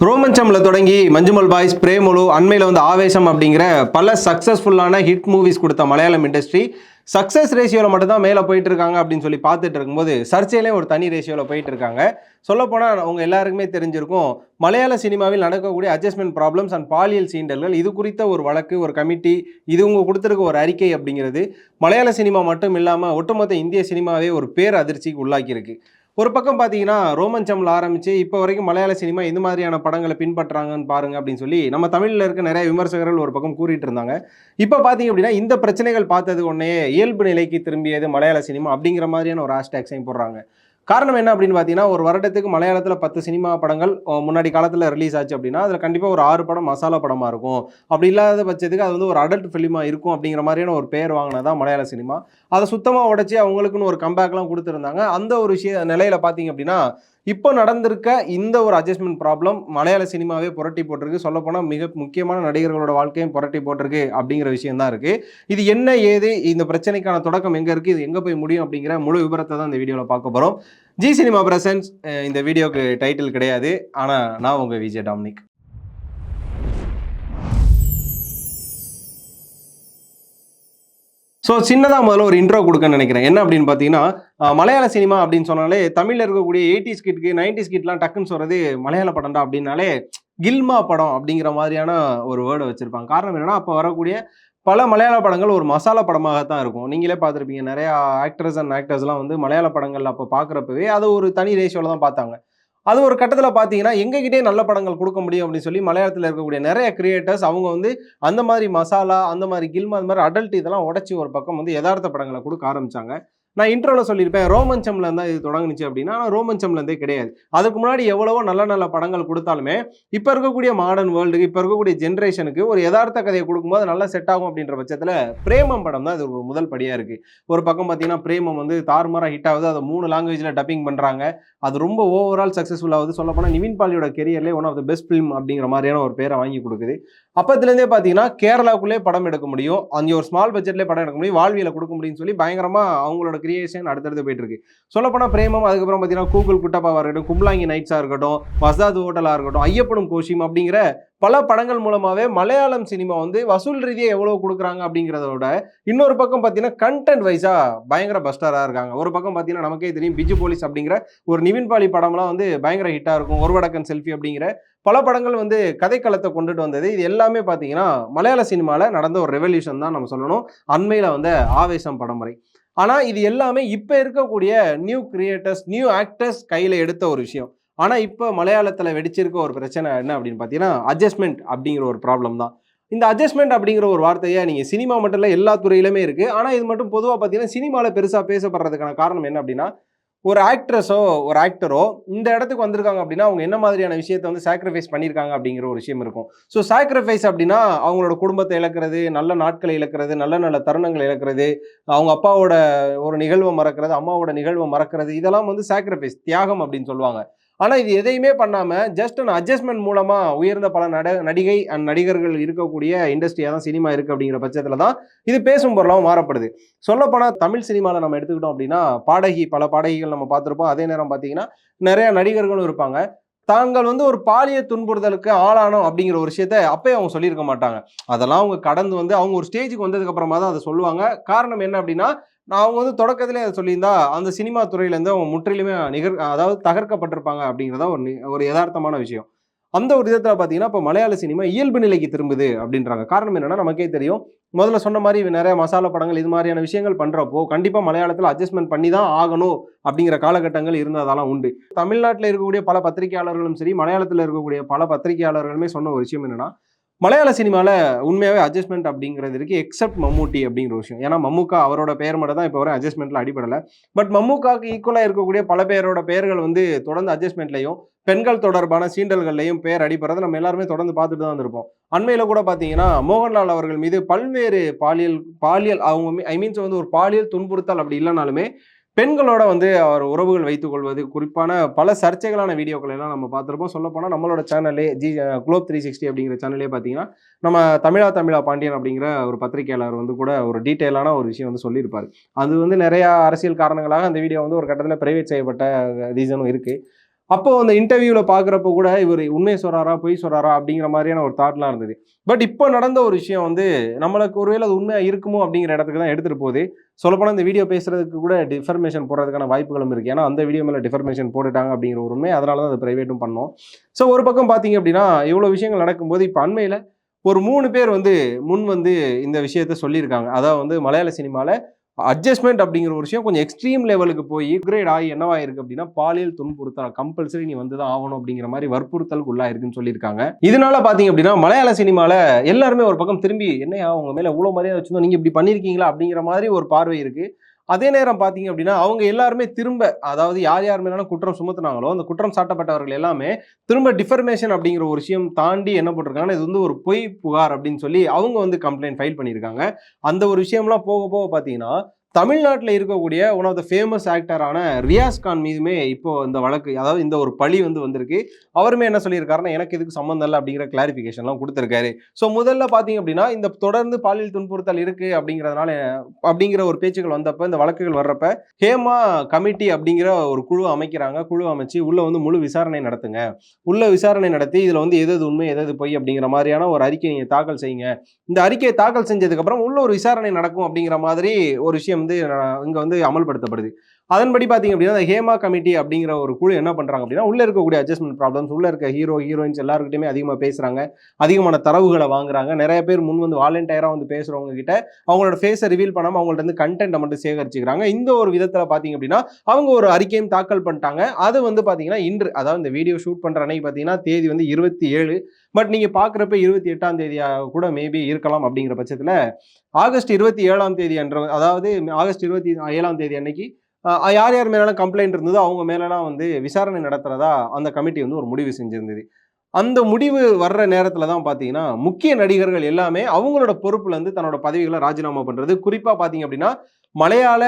Roman சம்ல தொடங்கி Manjummel boys Premalu அண்மையில் வந்து ஆவேசம் அப்படிங்கிற பல சக்ஸஸ்ஃபுல்லான ஹிட் மூவிஸ் கொடுத்த மலையாளம் இண்டஸ்ட்ரி சக்ஸஸ் ரேஷியோவில் மட்டும்தான் மேலே போயிட்டு இருக்காங்க அப்படின்னு சொல்லி பார்த்துட்டு இருக்கும்போது சர்ச்சையிலே ஒரு தனி ரேஷியோவில் போயிட்டு இருக்காங்க. சொல்லப்போனால் அவங்க எல்லாருக்குமே தெரிஞ்சிருக்கும் மலையாள சினிமாவில் நடக்கக்கூடிய அட்ஜஸ்ட்மெண்ட் ப்ராப்ளம்ஸ் அண்ட் பாலியல் சீண்டல்கள் இது குறித்த ஒரு வழக்கு ஒரு கமிட்டி இது உங்க கொடுத்துருக்க ஒரு அறிக்கை அப்படிங்கிறது மலையாள சினிமா மட்டும் இல்லாமல் ஒட்டுமொத்த இந்திய சினிமாவே ஒரு பேர் அதிர்ச்சிக்கு உள்ளாக்கியிருக்கு. ஒரு பக்கம் பார்த்தீங்கன்னா ரோமன் சம்மில் ஆரம்பித்து இப்போ வரைக்கும் மலையாள சினிமா எந்த மாதிரியான படங்களை பின்பற்றாங்கன்னு பாருங்க அப்படின்னு சொல்லி நம்ம தமிழில் இருக்க நிறைய விமர்சகர்கள் ஒரு பக்கம் கூறிட்டு இருந்தாங்க. இப்போ பார்த்தீங்க அப்படின்னா இந்த பிரச்சனைகள் பார்த்தது உடனே இயல்பு நிலைக்கு திரும்பியது மலையாள சினிமா அப்படிங்கிற மாதிரியான ஒரு ஹேஷ்டேக்ஸையும் போடுறாங்க. காரணம் என்ன அப்படின்னு பார்த்தீங்கன்னா ஒரு வருடத்துக்கு மலையாளத்தில் பத்து சினிமா படங்கள் முன்னாடி காலத்தில் ரிலீஸ் ஆச்சு அப்படின்னா அதில் கண்டிப்பாக ஒரு ஆறு படம் மசாலா படமாக இருக்கும். அப்படி இல்லாத பட்சத்துக்கு அது வந்து ஒரு அடல்ட் ஃபிலிமாக இருக்கும் அப்படிங்கிற மாதிரியான ஒரு பேர் வாங்கினதான் மலையாள சினிமா. அதை சுத்தமாக உடச்சி அவங்களுக்குன்னு ஒரு கம்பேக்லாம் கொடுத்துருந்தாங்க. அந்த ஒரு விஷய நிலையில பார்த்தீங்க அப்படின்னா இப்போ நடந்திருக்க இந்த ஒரு அட்ஜஸ்ட்மெண்ட் ப்ராப்ளம் மலையாள சினிமாவே புரட்டி போட்டிருக்கு. சொல்லப்போனால் மிக முக்கியமான நடிகர்களோட வாழ்க்கையும் புரட்டி போட்டிருக்கு அப்படிங்கிற விஷயம் தான் இருக்குது இது என்ன ஏது இந்த பிரச்சனைக்கான தொடக்கம் எங்கே இருக்குது இது எங்கே போய் முடியும் அப்படிங்கிற முழு விவரத்தை தான் இந்த வீடியோவில் பார்க்க போகிறோம் ஜி சினிமா பிரசன்ஸ் இந்த வீடியோக்கு டைட்டில் கிடையாது. ஆனால் நான் உங்கள் விஜய் டாமினிக். ஸோ சின்னதாக முதல்ல ஒரு இன்ட்ரோ கொடுக்கன்னு நினைக்கிறேன். என்ன அப்படின்னு பார்த்தீங்கன்னா மலையாள சினிமா அப்படின்னு சொன்னாலே தமிழில் இருக்கக்கூடிய எயிட்டிஸ் ஸ்கிட்க்கு நைன்டிஸ் கிட்லாம் டக்குன்னு சொல்கிறது மலையாள படம்டா அப்படின்னாலே கில்மா படம் அப்படிங்கிற மாதிரியான ஒரு வேர்டை வச்சுருப்பாங்க. காரணம் என்னென்னா அப்போ வரக்கூடிய பல மலையாள படங்கள் ஒரு மசாலா படமாக தான் இருக்கும். நீங்களே பார்த்துருப்பீங்க நிறையா ஆக்டர்ஸ் அண்ட் ஆக்டர்ஸ்லாம் வந்து மலையாள படங்கள் அப்போ பார்க்குறப்பவே அது ஒரு தனி ரேஷியோவில் தான் பார்த்தாங்க. அது ஒரு கட்டத்தில் பார்த்தீங்கன்னா எங்ககிட்டே நல்ல படங்கள் கொடுக்க முடியும் அப்படின்னு சொல்லி மலையாளத்தில் இருக்கக்கூடிய நிறைய கிரியேட்டர்ஸ் அவங்க வந்து அந்த மாதிரி மசாலா அந்த மாதிரி கில்மா அந்த மாதிரி அடல்ட் இதெல்லாம் உடச்சி ஒரு பக்கம் வந்து யதார்த்த படங்களை கொடுக்க ஆரம்பித்தாங்க நான் இன்ட்ரோவில் சொல்லியிருப்பேன் ரோமன்சம்ல இருந்தா இது தொடங்குனுச்சு அப்படின்னா ஆனால் ரோமன்சம்ல இருந்தே கிடையாது. அதுக்கு முன்னாடி எவ்வளவோ நல்ல நல்ல படங்கள் கொடுத்தாலுமே இப்போ இருக்கக்கூடிய மாடர்ன் வேர்ல்டுக்கு இப்போ இருக்கக்கூடிய ஜென்ரேஷனுக்கு ஒரு யதார்த்த கதையை கொடுக்கும்போது நல்லா செட் ஆகும் அப்படின்ற பட்சத்தில் பிரேமம் படம் தான் இது ஒரு முதல் படியாக இருக்குது ஒரு பக்கம் பார்த்தீங்கன்னா பிரேமம் வந்து தாறுமாறாக ஹிட் ஆகுது அதை மூணு லாங்குவேஜில் டப்பிங் பண்ணுறாங்க அது ரொம்ப ஓவரால் சக்ஸஸ்ஃபுல் ஆகுது. சொல்லப்போனால் நிவின் பாலியோட கெரியர்லேயே one of the best film அப்படிங்கிற மாதிரியான ஒரு பேரை வாங்கி கொடுக்குது. அப்பத்துலேருந்தே பார்த்தீங்கன்னா கேரளாவுக்குள்ளே படம் எடுக்க முடியும். அங்கே ஒரு ஸ்மால் பட்ஜெட்லேயே படம் எடுக்க முடியும். வாழ்வியலை கொடுக்க முடியும்னு சொல்லி பயங்கரமாக அவங்களோட கிரியேஷன் அடுத்தடுத்து போயிட்டு இருக்கு சொல்லப்போனால் பிரேமம் அதுக்கப்புறம் பார்த்தீங்கன்னா கூகுள் குட்டப்பாவாக இருக்கட்டும் கும்பலாங்கி நைட்ஸாக இருக்கட்டும் வசாத் ஹோட்டலாக இருக்கட்டும் ஐயப்பனும் கோஷிம் அப்படிங்கிற பல படங்கள் மூலமாகவே மலையாளம் சினிமா வந்து வசூல் ரீதியாக எவ்வளோ கொடுக்குறாங்க அப்படிங்கிறத விட இன்னொரு பக்கம் பார்த்தீங்கன்னா கண்டென்ட் வைஸாக பயங்கர பஸ்டராக இருக்காங்க. ஒரு பக்கம் பார்த்தீங்கன்னா நமக்கே தெரியும் பிஜு போலீஸ் அப்படிங்கிற ஒரு நிவின் பாலி படம்லாம் வந்து பயங்கர ஹிட்டாக இருக்கும். ஒரு வடக்கன் செல்ஃபி அப்படிங்கிற பல படங்கள் வந்து கதைக்களத்தை கொண்டுட்டு வந்தது. இது எல்லாமே பார்த்தீங்கன்னா மலையாள சினிமாவில் நடந்த ஒரு ரெவல்யூஷன் தான் நம்ம சொல்லணும். அண்மையில் வந்த ஆவேசம் படம் வரை. ஆனால் இது எல்லாமே இப்போ இருக்கக்கூடிய நியூ கிரியேட்டர்ஸ் நியூ ஆக்டர்ஸ் கையில் எடுத்த ஒரு விஷயம். ஆனால் இப்போ மலையாளத்தில் வெடிச்சிருக்க ஒரு பிரச்சனை என்ன அப்படின்னு பார்த்தீங்கன்னா அட்ஜஸ்ட்மெண்ட் அப்படிங்கிற ஒரு ப்ராப்ளம் தான். இந்த அட்ஜஸ்ட்மெண்ட் அப்படிங்கிற ஒரு வார்த்தையை நீங்கள் சினிமா மட்டும் இல்லை எல்லா துறையிலுமே இருக்குது ஆனால் இது மட்டும் பொதுவாக பார்த்தீங்கன்னா சினிமாவில் பெருசாக பேசப்படுறதுக்கான காரணம் என்ன அப்படின்னா ஒரு ஆக்ட்ரஸோ ஒரு ஆக்டரோ இந்த இடத்துக்கு வந்திருக்காங்க அப்படின்னா அவங்க என்ன மாதிரியான விஷயத்தை வந்து சாக்ரிஃபைஸ் பண்ணியிருக்காங்க அப்படிங்கிற ஒரு விஷயம் இருக்கும். ஸோ சாக்ரிஃபைஸ் அப்படின்னா அவங்களோட குடும்பத்தை இழக்கிறது நல்ல நாட்களை இழக்கிறது நல்ல நல்ல தருணங்களை இழக்கிறது அவங்க அப்பாவோட ஒரு நிகழ்வை மறக்கிறது அம்மாவோட நிகழ்வை மறக்கிறது இதெல்லாம் வந்து சாக்ரிஃபைஸ் தியாகம் அப்படின்னு சொல்லுவாங்க. ஆனால் இது எதையுமே பண்ணாமல் ஜஸ்ட் அண்ட் அட்ஜஸ்ட்மெண்ட் மூலமாக உயர்ந்த பல நட நடிகை அண்ட் நடிகர்கள் இருக்கக்கூடிய இண்டஸ்ட்ரியாக தான் சினிமா இருக்குது அப்படிங்கிற பட்சத்தில் தான் இது பேசும் பொருளாகவும் மாறப்படுது. சொல்லப்போனால் தமிழ் சினிமாவில் நம்ம எடுத்துக்கிட்டோம் அப்படின்னா பாடகி பல பாடகிகள் நம்ம பார்த்துருப்போம். அதே நேரம் பார்த்தீங்கன்னா நிறையா நடிகர்களும் இருப்பாங்க. தாங்கள் வந்து ஒரு பாலிய துன்புறுதலுக்கு ஆளானோம் அப்படிங்கிற ஒரு விஷயத்த அப்பயே அவங்க சொல்லியிருக்க மாட்டாங்க. அதெல்லாம் அவங்க கடந்து வந்து அவங்க ஒரு ஸ்டேஜுக்கு வந்ததுக்கு அப்புறமா தான் அதை சொல்லுவாங்க. காரணம் என்ன அப்படின்னா நான் அவங்க வந்து தொடக்கத்திலே அதை சொல்லியிருந்தா அந்த சினிமா துறையிலேருந்து அவங்க முற்றிலுமே நிகர் அதாவது தகர்க்கப்பட்டிருப்பாங்க அப்படிங்கிறத ஒரு ஒரு யதார்த்தமான விஷயம். அந்த ஒரு விதத்தில் பார்த்தீங்கன்னா இப்போ மலையாள சினிமா இயல்பு நிலைக்கு திரும்புது அப்படின்றாங்க. காரணம் என்னன்னா நமக்கே தெரியும். முதல்ல சொன்ன மாதிரி நிறைய மசாலா படங்கள் இது மாதிரியான விஷயங்கள் பண்ணுறப்போ கண்டிப்பாக மலையாளத்தில் அட்ஜஸ்ட்மெண்ட் பண்ணி தான் ஆகணும் அப்படிங்கிற காலகட்டங்கள் இருந்ததெல்லாம் உண்டு. தமிழ்நாட்டில் இருக்கக்கூடிய பல பத்திரிகையாளர்களும் சரி மலையாளத்தில் இருக்கக்கூடிய பல பத்திரிகையாளர்களுமே சொன்ன ஒரு விஷயம் என்னன்னா மலையாள சினிமாவில் உண்மையாகவே அட்ஜஸ்ட்மெண்ட் அப்படிங்கிறது இருக்குது எக்ஸப்ட் மம்மூட்டி அப்படிங்கிற விஷயம். ஏன்னா மம்முக்கா அவரோட பெயர் மட்டும் தான் இப்போ வரை அட்ஜஸ்ட்மெண்ட்டில் அடிபடலை. பட் மம்முக்காவுக்கு ஈக்குவலாக இருக்கக்கூடிய பல பேரோட பெயர்கள் வந்து தொடர்ந்து அட்ஜஸ்ட்மெண்ட்லையும் பெண்கள் தொடர்பான சீண்டல்கள்லையும் பேர் அடிபடுறதை நம்ம எல்லாருமே தொடர்ந்து பார்த்துட்டு தான் இருப்போம் அண்மையில் கூட பார்த்தீங்கன்னா மோகன்லால் அவர்கள் மீது பல்வேறு பாலியல் பாலியல் அவங்க ஐ மீன்ஸ் வந்து ஒரு பாலியல் துன்புறுத்தல் அப்படி இல்லைனாலுமே பெண்களோட வந்து அவர் உறவுகள் வைத்துக்கொள்வது குறிப்பான பல சர்ச்சைகளான வீடியோக்கள் எல்லாம் நம்ம பார்த்துருப்போம். சொல்ல போனால் நம்மளோட சேனலே ஜி குளோப் த்ரீ சிக்ஸ்டி அப்படிங்கிற சேனலே பார்த்தீங்கன்னா நம்ம தமிழா தமிழா பாண்டியன் அப்படிங்கிற ஒரு பத்திரிகையாளர் வந்து கூட ஒரு டீட்டெயிலான ஒரு விஷயம் வந்து சொல்லியிருப்பார். அது வந்து நிறையா அரசியல் காரணங்களாக அந்த வீடியோ வந்து ஒரு கட்டத்தில் பிரைவேட் செய்யப்பட்ட ரீசனும் இருக்குது அப்போ அந்த இன்டர்வியூவில் பார்க்குறப்ப கூட இவர் உண்மை சொல்கிறாரா பொய் சொல்கிறாரா அப்படிங்கிற மாதிரியான ஒரு தாட்லாம் இருந்தது. பட் இப்போ நடந்த ஒரு விஷயம் வந்து நம்மளுக்கு ஒருவேளை அது உண்மையாக இருக்குமோ அப்படிங்கிற இடத்துக்கு தான் எடுத்துகிட்டு போகுது. சொல்லப்போனால் இந்த வீடியோ பேசுறதுக்கு கூட டிஃபர்மேஷன் போடுறதுக்கான வாய்ப்புகளும் இருக்குது ஏன்னா அந்த வீடியோ மேலே டிஃபர்மேஷன் போட்டுட்டாங்க அப்படிங்கிற ஒரு உண்மை அதனால தான் அது ப்ரைவேட்டும் பண்ணோம். ஸோ ஒரு பக்கம் பார்த்தீங்க அப்படின்னா இவ்வளோ விஷயங்கள் நடக்கும்போது இப்போ அண்மையில் ஒரு மூணு பேர் வந்து முன் வந்து இந்த விஷயத்த சொல்லியிருக்காங்க. அதாவது வந்து மலையாள சினிமாவில் அட்ஜஸ்ட்மெண்ட் அப்படிங்கிற ஒரு விஷயம் கொஞ்சம் எக்ஸ்ட்ரீம் லெவலுக்கு போய் கிரேட் ஆகி என்னவாயிருக்கு அப்படின்னா பாலியல் துன்புறுத்தல் கம்பல்சரி நீ வந்து தான் ஆகணும் அப்படிங்கிற மாதிரி வற்புறுத்தலுக்கு உள்ளாயிருக்குன்னு சொல்லியிருக்காங்க. இதனால பாத்தீங்க அப்படின்னா மலையாள சினிமால எல்லாருமே ஒரு பக்கம் திரும்பி என்னையா உங்க மேல இவ்வளவு மரியாதை வச்சிருந்தோம் நீங்க இப்படி பண்ணிருக்கீங்களா அப்படிங்கிற மாதிரி ஒரு பார்வை இருக்கு. அதே நேரம் பார்த்தீங்க அப்படின்னா அவங்க எல்லாருமே திரும்ப அதாவது யார் யார் மேலாம் குற்றம் சுமத்துனாங்களோ அந்த குற்றம் சாட்டப்பட்டவர்கள் எல்லாமே திரும்ப டிஃபர்மேஷன் அப்படிங்கிற ஒரு விஷயம் தாண்டி என்ன போட்டிருக்காங்கன்னா இது வந்து ஒரு பொய் புகார் அப்படின்னு சொல்லி அவங்க வந்து கம்ப்ளைண்ட் ஃபைல் பண்ணியிருக்காங்க. அந்த ஒரு விஷயம்லாம் போக போக பார்த்தீங்கன்னா தமிழ்நாட்டில் இருக்கக்கூடிய ஒன் ஆஃப் த ஃபேமஸ் ஆக்டரான ரியாஸ் கான் மீதுமே இப்போ இந்த வழக்கு அதாவது இந்த ஒரு பழி வந்து வந்திருக்கு. அவருமே என்ன சொல்லியிருக்காருன்னா எனக்கு இதுக்கு சம்மந்தம் இல்லை அப்படிங்கிற கிளாரிஃபிகேஷன்லாம் கொடுத்துருக்காரு. ஸோ முதல்ல பார்த்தீங்க அப்படின்னா இந்த தொடர்ந்து பாலியல் துன்புறுத்தல் இருக்குது அப்படிங்கிறதுனால அப்படிங்கிற ஒரு பேச்சுகள் வந்தப்போ இந்த வழக்குகள் வர்றப்ப ஹேமா கமிட்டி அப்படிங்கிற ஒரு குழு அமைக்கிறாங்க. குழு அமைச்சு உள்ள வந்து முழு விசாரணை நடத்துங்க. உள்ள விசாரணை நடத்தி இதில் வந்து எது உண்மை எது பொய் அப்படிங்கிற மாதிரியான ஒரு அறிக்கை நீங்கள் தாக்கல் செய்யுங்க. இந்த அறிக்கையை தாக்கல் செஞ்சதுக்கப்புறம் உள்ள ஒரு விசாரணை நடக்கும் அப்படிங்கிற மாதிரி ஒரு விஷயம் வந்து இங்க வந்து அமல்படுத்தப்படுது. அதன்படி பார்த்தீங்க அப்படின்னா அந்த ஹேமா கமிட்டி அப்படிங்கிற ஒரு குழு என்ன பண்ணுறாங்க அப்படின்னா உள்ளே இருக்கக்கூடிய அட்ஜஸ்ட்மெண்ட் ப்ராப்ளம்ஸ் உள்ளே இருக்க ஹீரோ ஹீரோயின்ஸ் எல்லாருக்கிட்டையுமே அதிகமாக பேசுறாங்க. அதிகமான தரவுகளை வாங்குறாங்க. நிறைய பேர் முன் வந்து வாலண்டியராக வந்து பேசுகிறவங்க கிட்ட அவங்களோட ஃபேஸை ரிவீல் பண்ணாமல் அவங்கள்ட்ட வந்து கண்டென்ட்டை மட்டும் சேகரிச்சுக்கிறாங்க. இந்த ஒரு விதத்தில் பார்த்தீங்க அப்படின்னா அவங்க ஒரு அறிக்கையும் தாக்கல் பண்ணிட்டாங்க. அது வந்து பார்த்தீங்கன்னா இன்று அதாவது இந்த வீடியோ ஷூட் பண்ணுற அன்னைக்கு பார்த்தீங்கன்னா தேதி வந்து இருபத்தி ஏழு. பட் நீங்கள் பார்க்குறப்ப இருபத்தி எட்டாம் தேதியாக கூட மேபி இருக்கலாம் அப்படிங்கிற பட்சத்தில் ஆகஸ்ட் இருபத்தி ஏழாம் தேதி என்ற அதாவது ஆகஸ்ட் இருபத்தி ஏழாம் தேதி அன்னைக்கு யார் யார் மேலாம் கம்ப்ளைண்ட் இருந்ததோ அவங்க மேலலாம் வந்து விசாரணை நடத்துறதா அந்த கமிட்டி வந்து ஒரு முடிவு செஞ்சிருந்தது. அந்த முடிவு வர்ற நேரத்தில் தான் பார்த்தீங்கன்னா முக்கிய நடிகர்கள் எல்லாமே அவங்களோட பொறுப்புலேருந்து தன்னோட பதவிகளை ராஜினாமா பண்ணுறது குறிப்பாக பார்த்தீங்க அப்படின்னா மலையாள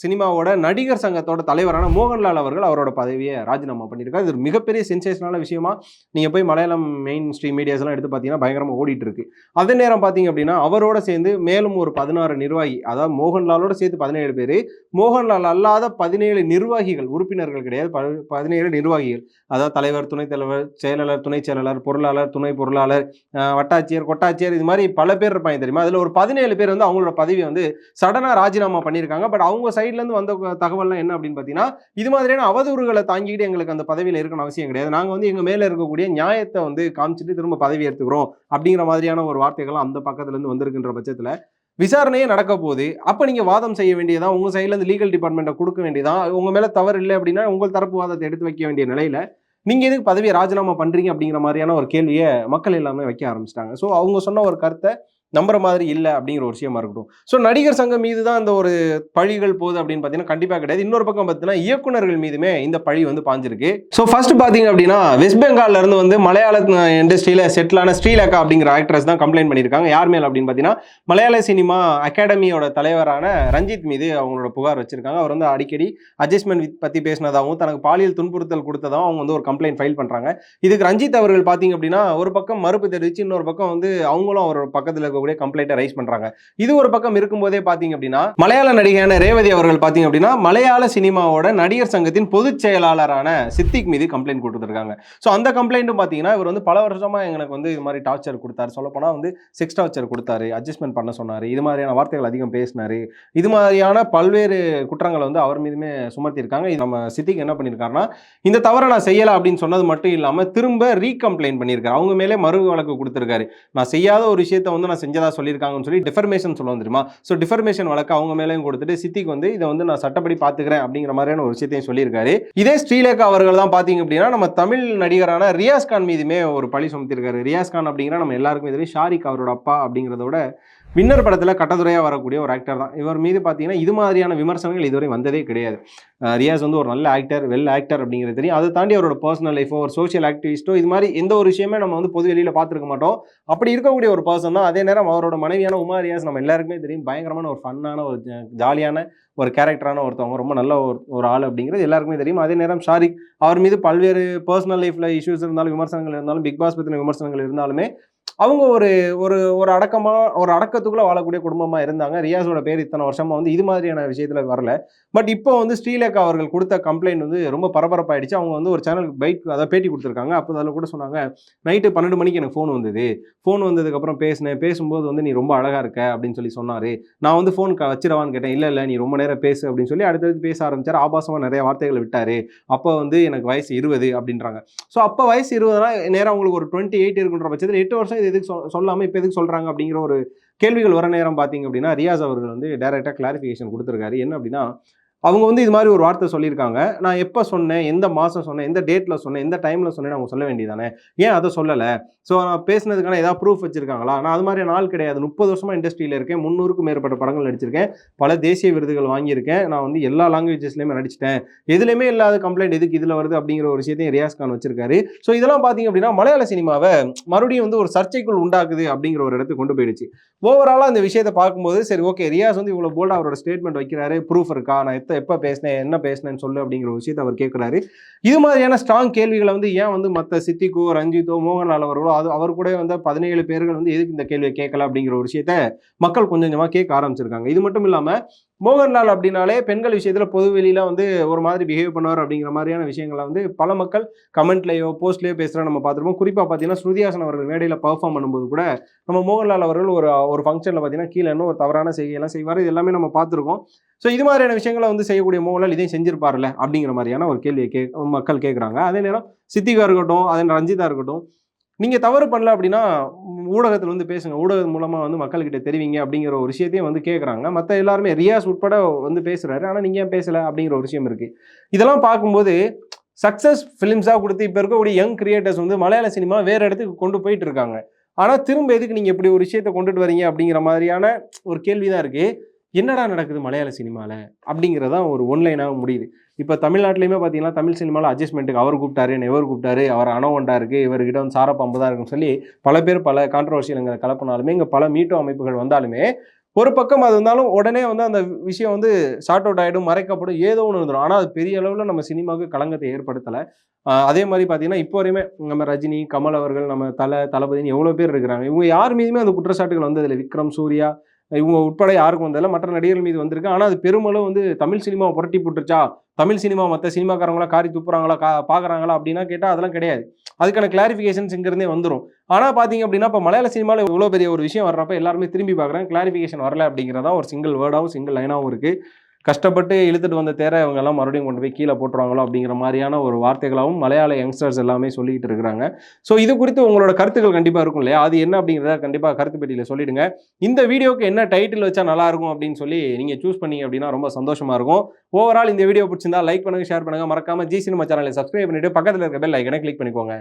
சினிமாவோட நடிகர் சங்கத்தோட தலைவரான மோகன்லால் அவர்கள் அவரோட பதவியை ராஜினாமா பண்ணியிருக்காரு. இது ஒரு மிகப்பெரிய சென்சேஷனான விஷயமா நீங்கள் போய் மலையாளம் மெயின் ஸ்ட்ரீம் மீடியாஸ்லாம் எடுத்து பார்த்தீங்கன்னா பயங்கரமாக ஓடிட்டு இருக்கு அதே நேரம் பார்த்தீங்க அப்படின்னா அவரோட சேர்ந்து மேலும் ஒரு பதினாறு நிர்வாகி அதாவது மோகன்லாலோட சேர்த்து பதினேழு பேர் மோகன்லால் அல்லாத பதினேழு நிர்வாகிகள் உறுப்பினர்கள் கிடையாது. பதினேழு நிர்வாகிகள் அதாவது தலைவர் துணைத் தலைவர் செயலாளர் துணை செயலாளர் பொருளாளர் துணை பொருளாளர் வட்டாட்சியர் கொட்டாட்சியர் இது மாதிரி பல பேர் இருப்பாங்க தெரியுமா? அதில் ஒரு பதினேழு பேர் வந்து அவங்களோட பதவியை வந்து சடனாக ராஜினாமா பண்ணியிருக்காங்க. பட் அவங்க சைட்லேருந்து வந்த தகவல்லாம் என்ன அப்படின்னு பார்த்தீங்கன்னா இது மாதிரியான அவதூறுகளை தாங்கிட்டு எங்களுக்கு அந்த பதவியில் இருக்கணும் அவசியம் கிடையாது. நாங்கள் வந்து எங்கள் மேலே இருக்கக்கூடிய நியாயத்தை வந்து காமிச்சிட்டு திரும்ப பதவி எடுத்துக்கிறோம் அப்படிங்கிற மாதிரியான ஒரு வார்த்தைகள் அந்த பக்கத்துலேருந்து வந்திருக்கின்ற பட்சத்தில் விசாரணையே நடக்க போகுது. அப்போ நீங்கள் வாதம் செய்ய வேண்டியதா உங்கள் சைட்லேருந்து லீகல் டிபார்ட்மெண்ட்டை கொடுக்க வேண்டியதா உங்கள் மேலே தவறு இல்லை அப்படின்னா உங்கள் தரப்பு வாதத்தை எடுத்து வைக்க வேண்டிய நிலையில் நீங்க எதுக்கு பதவியை ராஜினாமா பண்றீங்க அப்படிங்கிற மாதிரியான ஒரு கேள்வியை மக்கள் எல்லாமே வைக்க ஆரம்பிச்சிட்டாங்க. ஸோ அவங்க சொன்ன ஒரு கருத்தை நம்புற மாதிரி இல்லை அப்படிங்கிற ஒரு விஷயமா இருக்கட்டும். ஸோ நடிகர் சங்கம் மீது தான் இந்த ஒரு பழிகள் போகுது அப்படின்னு பார்த்தீங்கன்னா கண்டிப்பாக கிடையாது. இன்னொரு பக்கம் பார்த்தீங்கன்னா இயக்குனர்கள் மீதுமே இந்த பழி வந்து பாஞ்சிருக்கு. ஸோ ஃபர்ஸ்ட் பார்த்தீங்க அப்படின்னா வெஸ்ட் பெங்கால்ல இருந்து வந்து மலையாள இண்டஸ்ட்ரியில செட்டிலான ஸ்ரீலேகா அப்படிங்கிற ஆக்ட்ரஸ் தான் கம்ப்ளைண்ட் பண்ணியிருக்காங்க. யார் மேல் அப்படின்னு பார்த்தீங்கன்னா மலையாள சினிமா அகாடமியோட தலைவரான ரஞ்சித் மீது அவங்களோட புகார் வச்சிருக்காங்க. அவர் வந்து அடிக்கடி அட்ஜஸ்ட்மெண்ட் பற்றி பேசினதாகவும் தனக்கு பாலியல் துன்புறுத்தல் கொடுத்ததாகவும் அவங்க வந்து ஒரு கம்ப்ளைண்ட் ஃபைல் பண்ணுறாங்க இதுக்கு ரஞ்சித் அவர்கள் பார்த்தீங்க அப்படின்னா ஒரு பக்கம் மறுப்பு தெரிவிச்சு இன்னொரு பக்கம் வந்து அவங்களும் அவரோட பக்கத்தில் இருக்கக்கூடிய கம்ப்ளைண்ட்டை ரைஸ் பண்றாங்க. இது ஒரு பக்கம் இருக்கும்போதே பார்த்தீங்க அப்படின்னா மலையாள நடிகையான ரேவதி அவர்கள் பார்த்தீங்க அப்படின்னா மலையாள சினிமாவோட நடிகர் சங்கத்தின் பொதுச் செயலாளரான சித்திக் மீது கம்ப்ளைண்ட் கொடுத்துருக்காங்க. ஸோ அந்த கம்ப்ளைண்ட்டும் பார்த்தீங்கன்னா இவர் வந்து பல வருஷமாக எனக்கு வந்து இது மாதிரி டார்ச்சர் கொடுத்தாரு. சொல்லப்போனால் வந்து செக்ஸ் டார்ச்சர் கொடுத்தாரு அட்ஜஸ்ட்மெண்ட் பண்ண சொன்னார். இது மாதிரியான வார்த்தைகள் அதிகம் பேசினாரு. இது மாதிரியான பல்வேறு குற்றங்களை வந்து அவர் மீதுமே சுமத்தியிருக்காங்க. இது நம்ம சித்திக் என்ன பண்ணியிருக்காருன்னா இந்த தவறை நான் செய்யலை அப்படின்னு சொன்னது மட்டும் இல்லாமல் திரும்ப ரீகம்ப்ளைண்ட் பண்ணியிருக்காரு. அவங்க மேலே மறு வழக்கு கொடுத்துருக்காரு. நான் செய்யாத ஒரு விஷயத்தை வந்து நான் செஞ்சதாக சொல்லியிருக்காங்கன்னு சொல்லி டிஃபர்மேஷன் சொல்லுவோம் தெரியுமா? ஸோ டிஃபர்மேஷன் வழக்கு அவங்க மேலேயும் கொடுத்துட்டு சித்திக்கு வந்து இதை வந்து நான் சட்டப்படி பார்த்துக்கிறேன் அப்படிங்கிற மாதிரியான ஒரு விஷயத்தையும் சொல்லியிருக்காரு. இதே ஸ்ரீலேகா அவர்கள் தான் பார்த்தீங்க அப்படின்னா நம்ம தமிழ் நடிகரான ரியாஸ் கான் மீதுமே ஒரு பழி சுமத்திருக்காரு. ரியாஸ் கான் அப்படிங்கிற நம்ம எல்லாருக்குமே தெரியும். ஷாரிக் அவரோட அப்பா அப்படிங்கிறத விட வின்னர் படத்தில் கட்டதுரையாக வரக்கூடிய ஒரு ஆக்டர் தான். இவர் மீது பார்த்தீங்கன்னா இது மாதிரியான விமர்சனங்கள் இதுவரை வந்ததே கிடையாது. ரியாஸ் வந்து ஒரு நல்ல ஆக்டர் வெல் ஆக்டர் அப்படிங்கிறது தெரியும். அதை தாண்டி அவரோட பர்சனல் லைஃபோ ஒரு சோஷியல் ஆக்டிவிஸ்ட்டோ இது மாதிரி எந்த ஒரு விஷயமே நம்ம வந்து பொது வெளியில் பார்த்துருக்க மாட்டோம். அப்படி இருக்கக்கூடிய ஒரு பர்சன் தான். அதே நேரம் அவரோட மனைவியான உமா ரியாஸ் நம்ம எல்லாருக்குமே தெரியும். பயங்கரமான ஒரு ஃபன்னான ஒரு ஜாலியான ஒரு கேரக்டரான ஒருத்தவங்க. ரொம்ப நல்ல ஒரு ஒரு ஆள் அப்படிங்கிறது எல்லாருக்குமே தெரியும். அதே நேரம் ஷாரிக் அவர் மீது பல்வேறு பர்சனல் லைஃப்பில் இஷ்யூஸ் இருந்தாலும் விமர்சனங்கள் இருந்தாலும் பிக் பாஸ் பற்றின விமர்சனங்கள் இருந்தாலுமே அவங்க ஒரு ஒரு ஒரு அடக்கமாக ஒரு அடக்கத்துக்குள்ளே வாழக்கூடிய குடும்பமாக இருந்தாங்க. ரியாஸோட பேர் இத்தனை வருஷமா வந்து இது மாதிரியான விஷயத்தில் வரல. பட் இப்போ வந்து ஸ்ரீலேகா அவர்கள் கொடுத்த கம்ப்ளைண்ட் வந்து ரொம்ப பரபரப்பாயிடுச்சு. அவங்க வந்து ஒரு சேனலுக்கு பைக் அதாவது பேட்டி கொடுத்துருக்காங்க. அப்போ அதில் கூட சொன்னாங்க நைட்டு பன்னெண்டு மணிக்கு எனக்கு ஃபோன் வந்தது. ஃபோன் வந்ததுக்கப்புறம் பேசினேன். பேசும்போது வந்து நீ ரொம்ப அழகாக இருக்க அப்படின்னு சொல்லி சொன்னார். நான் வந்து ஃபோன் வச்சிடவான்னு கேட்டேன். இல்லை இல்லை நீ ரொம்ப நேரம் பேசு அப்படின்னு சொல்லி அடுத்தடுத்து பேச ஆரம்பிச்சார். ஆபாசமாக நிறைய வார்த்தைகளை விட்டார். அப்போ வந்து எனக்கு வயசு இருபது அப்படின்றாங்க. ஸோ அப்போ வயசு இருபதுனா நேரம் உங்களுக்கு ஒரு டுவெண்ட்டி எயிட் இருக்குன்ற பட்சத்தில் எட்டு வருஷம் இது எதுக்கு சொல் சொல்லாமல் இப்போ எதுக்கு சொல்கிறாங்க அப்படிங்கிற ஒரு கேள்விகள் வர நேரம் பார்த்தீங்க அப்படின்னா ரியாஸ் அவர்கள் வந்து டைரெக்டாக கிளாரிஃபிகேஷன் கொடுத்துருக்காரு. என்ன அப்படின்னா அவங்க வந்து இது மாதிரி ஒரு வார்த்தை சொல்லியிருக்காங்க. நான் எப்போ சொன்னேன்? எந்த மாதம் சொன்னேன்? எந்த டேட்டில் சொன்னேன்? எந்த டைமில் சொன்னேன் அவங்க சொல்ல வேண்டியதானே ஏன் அதை சொல்லலை? ஸோ நான் பேசினதுக்கான ஏதாவது ப்ரூஃப் வச்சிருக்காங்களா? நான் அது மாதிரி நாள் கிடையாது. முப்பது வருஷமாக இண்டஸ்ட்ரியில் இருக்கேன். முந்நூறுக்கும் மேற்பட்ட படங்கள் நடிச்சிருக்கேன். பல தேசிய விருதுகள் வாங்கியிருக்கேன். நான் வந்து எல்லா லாங்குவேஜஸ்லையுமே நடிச்சிட்டேன். எதுலையுமே இல்லாத கம்ப்ளைண்ட் எதுக்கு இதில் வருது அப்படிங்கிற ஒரு விஷயத்தையும் ரியாஸ் கான் வச்சிருக்காரு. ஸோ இதெல்லாம் பார்த்தீங்க அப்படின்னா மலையாள சினிமாவை மறுபடியும் வந்து ஒரு சர்ச்சைக்குள் உண்டாக்குது அப்படிங்கிற ஒரு இடத்துக்கு கொண்டு போயிடுச்சு. ஓவராலாக அந்த விஷயத்தை பார்க்கும்போது சரி ஓகே ரியாஸ் வந்து இவ்வளோ போல்டாக அவரோட ஸ்டேட்மெண்ட் வைக்கிறாரு. ப்ரூஃப் இருக்கா? நான் எப்போ எப்போ பேசினேன் என்ன பேசினேன்னு சொல்லு அப்படிங்கிற ஒரு விஷயத்தை அவர் கேட்குறாரு இது மாதிரியான ஸ்ட்ராங் கேள்விகளை வந்து ஏன் வந்து மற்ற சித்திக்கோ ரஞ்சித்தோ மோகன்லால் அவர்களோ அது அவர் கூட வந்து பதினேழு பேர்கள் வந்து எதுக்கு இந்த கேள்வியை கேட்கல அப்படிங்கிற ஒரு விஷயத்த மக்கள் கொஞ்சம் கொஞ்சமாக கேட்க ஆரம்பிச்சிருக்காங்க. இது மட்டும் இல்லாமல் மோகன்லால் அப்படின்னாலே பெண்கள் விஷயத்தில் பொதுவெளியில் வந்து ஒரு மாதிரி பிஹேவ் பண்ணுவார் அப்படிங்கிற மாதிரியான விஷயங்களை வந்து பல மக்கள் கமெண்ட்லேயோ போஸ்ட்லேயோ பேசுகிற நம்ம பார்த்துருப்போம். குறிப்பாக பார்த்தீங்கன்னா ஸ்ருதிஹாசன் அவர்கள் மேடையில் பர்ஃபார்ம் பண்ணும்போது கூட நம்ம மோகன்லால் அவர்கள் ஒரு ஒரு ஃபங்க்ஷனில் பார்த்தீங்கன்னா கீழே இன்னும் ஒரு தவறான செய்கையெல்லாம் செய்வார். இது எல்லாமே நம்ம பார்த்துருக்கோம். ஸோ இது மாதிரியான விஷயங்களை வந்து செய்யக்கூடிய மோகன்லால் இதையும் செஞ்சிருப்பார்ல அப்படிங்கிற மாதிரியான ஒரு கேள்வியை கே மக்கள் கேட்குறாங்க அதே நேரம் சித்திகா இருக்கட்டும் அதே நேரம் ரஞ்சிதா இருக்கட்டும் நீங்கள் தவறு பண்ணல அப்படின்னா ஊடகத்தில் வந்து பேசுங்க. ஊடகம் மூலமாக வந்து மக்கள்கிட்ட தெரிவிங்க அப்படிங்கிற ஒரு விஷயத்தையும் வந்து கேட்குறாங்க மற்ற எல்லாருமே ரியாஸ் உட்பட வந்து பேசுகிறாரு ஆனால் நீங்கள் ஏன் பேசலை அப்படிங்கிற ஒரு விஷயம் இருக்குது இதெல்லாம் பார்க்கும்போது சக்ஸஸ் ஃபிலிம்ஸாக கொடுத்து இப்போ இருக்கக்கூடிய யங் கிரியேட்டர்ஸ் வந்து மலையாள சினிமா வேறு இடத்துக்கு கொண்டு போயிட்டு இருக்காங்க. ஆனால் திரும்ப எதுக்கு நீங்கள் இப்படி ஒரு விஷயத்தை கொண்டுட்டு வரீங்க அப்படிங்கிற மாதிரியான ஒரு கேள்வி தான் இருக்குது என்னடா நடக்குது மலையாள சினிமாவில் அப்படிங்கிறதான் ஒரு ஒன்லைனாக முடியுது. இப்போ தமிழ்நாட்டிலையுமே பார்த்தீங்கன்னா தமிழ் சினிமாவில் அட்ஜஸ்ட்மெண்ட்டுக்கு அவர் கூப்பிட்டாரு எவர் கூப்பிட்டாரு அவர் அணவண்டா இருக்குது இவர்கிட்ட வந்து சாரப்பாம்பு தான் இருக்குன்னு சொல்லி பல பேர் பல கான்ட்ரவர்சியலுங்கிற கலப்பினாலுமே இங்கே பல மீட்டோ அமைப்புகள் வந்தாலுமே ஒரு பக்கம் அது இருந்தாலும் உடனே வந்து அந்த விஷயம் வந்து ஷார்ட் அவுட் ஆகிடும் மறைக்கப்படும் ஏதோ ஒன்று இருந்துடும் ஆனால் அது பெரிய அளவில் நம்ம சினிமாவுக்கு களங்கத்தை ஏற்படுத்தலை. அதே மாதிரி பார்த்தீங்கன்னா இப்போ வரையுமே நம்ம ரஜினி கமல் அவர்கள் நம்ம தலை தளபதினு எவ்வளோ பேர் இருக்கிறாங்க. இவங்க யார் மீதுமே அந்த குற்றச்சாட்டுகள் வந்ததில்லை. விக்ரம் சூர்யா இவங்க உட்பட யாருக்கும் வந்ததில்லை. மற்ற நடிகர்கள் மீது வந்திருக்கு. ஆனால் அது பெருமளவு வந்து தமிழ் சினிமாவை புரட்டி போட்டுருச்சா? தமிழ் சினிமா மற்ற சினிமாக்காரங்களா காரி துப்புறாங்களா கா பார்க்குறாங்களா அப்படின்னா கேட்டால் அதெல்லாம் கிடையாது. அதுக்கான கிளாரிஃபிகேஷன்ஸ் இங்கிருந்தே வந்துடும் ஆனால் பார்த்தீங்க அப்படின்னா இப்போ மலையாள சினிமாவில் இவ்வளோ பெரிய ஒரு விஷயம் வர்றப்ப எல்லாருமே திரும்பி பார்க்குறேன் கிளாரிஃபிகேஷன் வரல அப்படிங்கிறதா ஒரு சிங்கிள் வேர்டாகவும் சிங்கிள் லைனாகவும் இருக்குது கஷ்டப்பட்டு இழுத்துட்டு வந்த தேரை இவங்க எல்லாம் மறுபடியும் கொண்டு போய் கீழே போட்டுருவாங்களோ அப்படிங்கிற மாதிரியான ஒரு வார்த்தைகளாகவும் மலையாள யங்ஸ்டர்ஸ் எல்லாமே சொல்லிட்டு இருக்கிறாங்க. ஸோ இது குறித்து உங்களோட கருத்துக்கள் கண்டிப்பாக இருக்கும் இல்லையா? அது என்ன அப்படிங்கிறத கண்டிப்பாக கருத்து பெட்டியில் சொல்லிடுங்க. இந்த வீடியோக்கு என்ன டைட்டில் வச்சா நல்லா இருக்கும் அப்படின்னு சொல்லி நீங்கள் சூஸ் பண்ணீங்க அப்படின்னா ரொம்ப சந்தோஷமாக இருக்கும். ஓவரால் இந்த வீடியோ பிடிச்சிருந்தா லைக் பண்ணுங்கள் ஷேர் பண்ணுங்கள் மறக்காமல் ஜி சினிமா சேனலை சப்ஸ்கிரைப் பண்ணிவிட்டு பக்கத்தில் இருக்க பெல் ஐக்கனை கிளிக் பண்ணிக்கோங்க.